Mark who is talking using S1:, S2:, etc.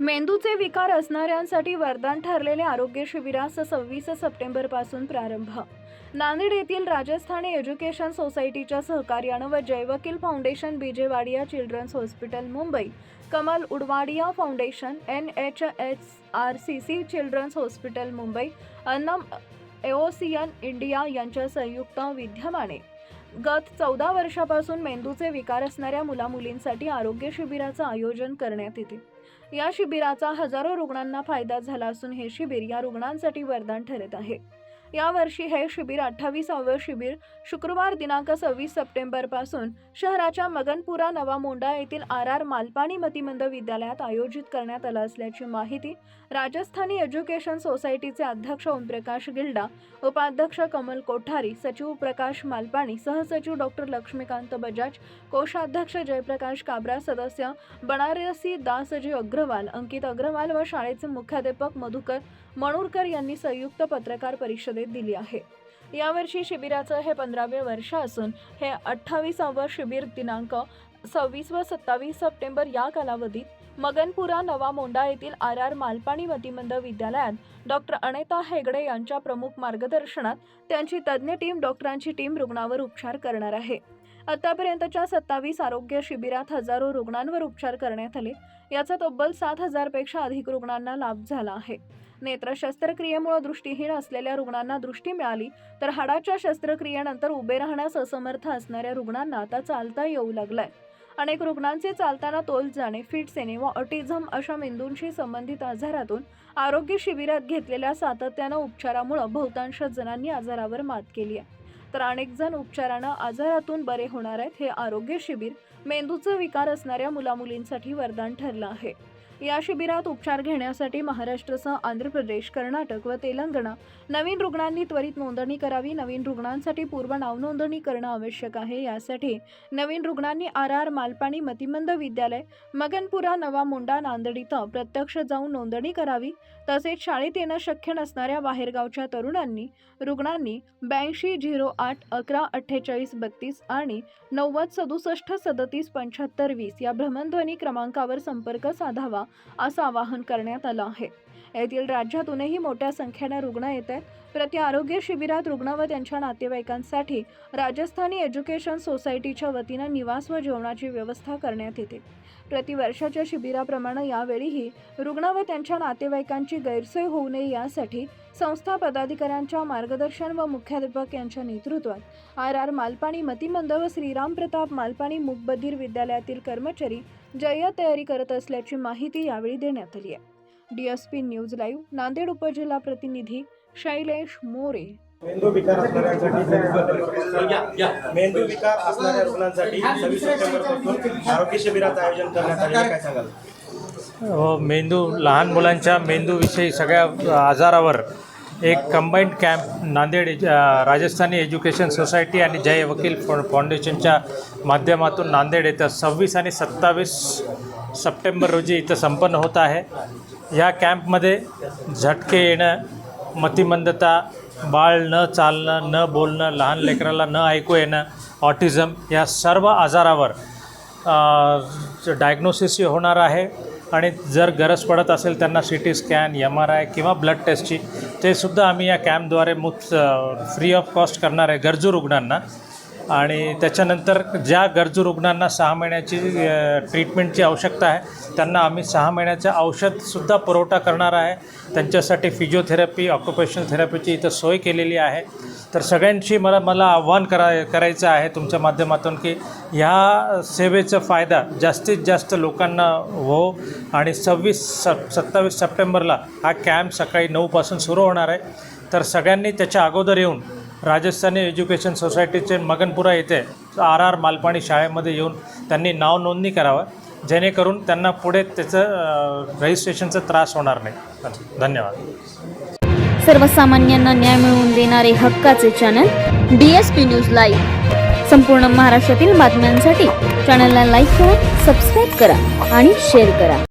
S1: मेंदूचे विकार असणाऱ्यांसाठी वरदान ठरलेले आरोग्य शिबिरास सव्वीस सप्टेंबरपासून प्रारंभ. नांदेड येथील राजस्थानी एज्युकेशन सोसायटीच्या सहकार्यानं व Jai Vakeel foundation BJ Wadia children's hospital Mumbai Kamal Udwadia foundation N H H R C C children's hospital Mumbai Annam एओसियन India यांच्या संयुक्त विद्यमाने. गत चौदा वर्षापासून मेंदूचे विकार असणाऱ्या मुलामुलींसाठी आरोग्य शिबिराचं आयोजन करण्यात येते. या शिबिराचा हजारो रुग्णांना फायदा झाला असून हे शिबिर या रुग्णांसाठी वरदान ठरत आहे. यावर्षी हे शिबिर अठ्ठावीसावं शिबिर शुक्रवार दिनांक सव्वीस सप्टेंबरपासून शहराच्या मगनपुरा नवा मोंडा येथील आर आर मालपाणी मतिमंद विद्यालयात आयोजित करण्यात आलं असल्याची माहिती राजस्थानी एज्युकेशन सोसायटीचे अध्यक्ष ओमप्रकाश गिल्डा उपाध्यक्ष कमल कोठारी सचिव प्रकाश मालपाणी सहसचिव डॉक्टर लक्ष्मीकांत बजाज कोषाध्यक्ष जयप्रकाश काबरा सदस्य बनारसी दासजी अग्रवाल अंकित अग्रवाल व शाळेचे मुख्याध्यापक मधुकर मणूरकर यांनी संयुक्त पत्रकार परिषदेत दिली आहे. यावर्षी शिबिराचं हे पंधरावे वर्ष असून हे अठ्ठावीसावं शिबिर दिनांक सव्वीस व सत्तावीस सप्टेंबर या कालावधीत मगनपुरा नवा मोंडा येथील आर आर मालपाणी मतिमंद विद्यालयात डॉक्टर अनेता हेगडे यांच्या प्रमुख मार्गदर्शनात त्यांची तज्ज्ञ टीम डॉक्टरांची टीम रुग्णावर उपचार करणार आहे. आतापर्यंतच्या सत्तावीस आरोग्य शिबिरात हजारो रुग्णांवर उपचार करण्यात आले. याचा तब्बल सात हजारपेक्षा अधिक रुग्णांना लाभ झाला आहे. नेत्र शस्त्रक्रियेमुळे दृष्टीहीन असलेल्या रुग्णांना दृष्टी मिळाली तर हाडाच्या शस्त्रक्रियेनंतर उभे राहण्यास असमर्थ असणाऱ्या रुग्णांना आता चालता येऊ लागलाय. अनेक रुग्णांचे चालताना तोल जाणे फिट येणे व ऑटिझम अशा मेंदूंशी संबंधित आजारातून आरोग्य शिबिरात घेतलेल्या सातत्यानं उपचारामुळे बहुतांश जणांनी आजारावर मात केली आहे. तर अनेक जण उपचारानं आजारातून बरे होणार आहेत हे आरोग्य शिबिर मेंदूचं विकार असणाऱ्या मुलामुलींसाठी वरदान ठरलं आहे. या शिबिरात उपचार घेण्यासाठी महाराष्ट्रसह आंध्र प्रदेश कर्नाटक व तेलंगणा. नवीन रुग्णांनी त्वरित नोंदणी करावी. नवीन रुग्णांसाठी पूर्व नावनोंदणी करणं आवश्यक आहे. यासाठी नवीन रुग्णांनी आर आर मालपाणी मतिमंद विद्यालय मगनपुरा नवा मुंडा नांदेड इथं प्रत्यक्ष जाऊन नोंदणी करावी. तसेच शाळेत येणं शक्य नसणाऱ्या बाहेरगावच्या तरुणांनी रुग्णांनी ब्याऐंशी झिरो आठ अकरा अठ्ठेचाळीस बत्तीस आणि नव्वद सदुसष्ट सदतीस पंच्याहत्तर वीस या भ्रमणध्वनी क्रमांकावर संपर्क साधावा. असं आवाहन करण्यात आलं आहे. येथील राज्यातूनही मोठ्या संख्येने रुग्ण येत आहेत. प्रति आरोग्य शिबिरात रुग्ण व त्यांच्या नातेवाईकांसाठी राजस्थानी एज्युकेशन सोसायटीच्या वतीनं निवास व जेवणाची व्यवस्था करण्यात येते. प्रतिवर्षाच्या शिबिराप्रमाणे यावेळीही रुग्ण व त्यांच्या नातेवाईकांची गैरसोय होऊ नये यासाठी संस्था पदाधिकाऱ्यांच्या मार्गदर्शन व मुख्याध्यापक यांच्या नेतृत्वात आर आर मालपाणी मतिमंद व श्रीराम प्रताप मालपाणी मुकबधीर विद्यालयातील कर्मचारी जय्यत तयारी करत असल्याची माहिती यावेळी देण्यात आली आहे. डीएसपी न्यूज लाईव्ह नांदेड उपजिल्हा प्रतिनिधी शैलेश मोरे.
S2: मेंदू विकार असणाऱ्यांसाठी मेंदू विकार असणाऱ्या रुग्णांसाठी सव्वीस सप्टेंबरपासून आरोग्य शिबिराचं आयोजन करण्यात आले. काय सांगाल?
S3: व मेंदू लहान मुलांच्या मेंदूविषयी सगळ्या आजारावर एक combined camp Nanded Rajasthani education society आणि जय वकील फा फाउंडेशनच्या माध्यमातून नांदेड येथं सव्वीस आणि सत्तावीस सप्टेंबर रोजी इथं संपन्न होत आहे. ह्या कॅम्पमध्ये झटके येणं मतिमंदता बाळ न चालणं न बोलणं लहान लेकराला न ऐकू येणं ऑटिझम या सर्व आजारावर डायग्नोसिस होणार आहे. आणि जर गरज पडत असेल त्यांना C T scan M R I किंवा ब्लड टेस्टची ते सुद्धा आम्ही या कॅम्पद्वारे मुफ्त फ्री ऑफ कॉस्ट करणार आहे गरजू रुग्णांना. आणि त्याच्यानंतर ज्या गरजू रुग्णांना सहा महिन्याची ट्रीटमेंटची आवश्यकता आहे त्यांना आम्ही सहा महिन्याचं औषधसुद्धा पुरवठा करणार आहे. त्यांच्यासाठी फिजिओथेरपी ऑक्युपेशनल थेरपीची इथं सोय केलेली आहे. तर सगळ्यांशी मला मला आव्हान करा करायचं आहे तुमच्या माध्यमातून की ह्या सेवेचा फायदा जास्तीत जास्त लोकांना हो आणि सव्वीस सप सत्तावीस सप्टेंबरला हा कॅम्प सकाळी नऊपासून सुरू होणार आहे. तर सगळ्यांनी त्याच्या अगोदर येऊन राजस्थानी एज्युकेशन सोसायटीचे मगनपुरा येथे आर आर मालपाणी शाळेमध्ये येऊन त्यांनी नाव नोंदणी करावं. जेणेकरून त्यांना पुढे त्याचं रजिस्ट्रेशनचा त्रास होणार नाही. धन्यवाद.
S4: सर्वसामान्यांना न्याय मिळवून देणारे हक्काचे channel D S P news live संपूर्ण महाराष्ट्रातील बातम्यांसाठी चॅनलला लाईक करा सबस्क्राईब करा आणि शेअर करा.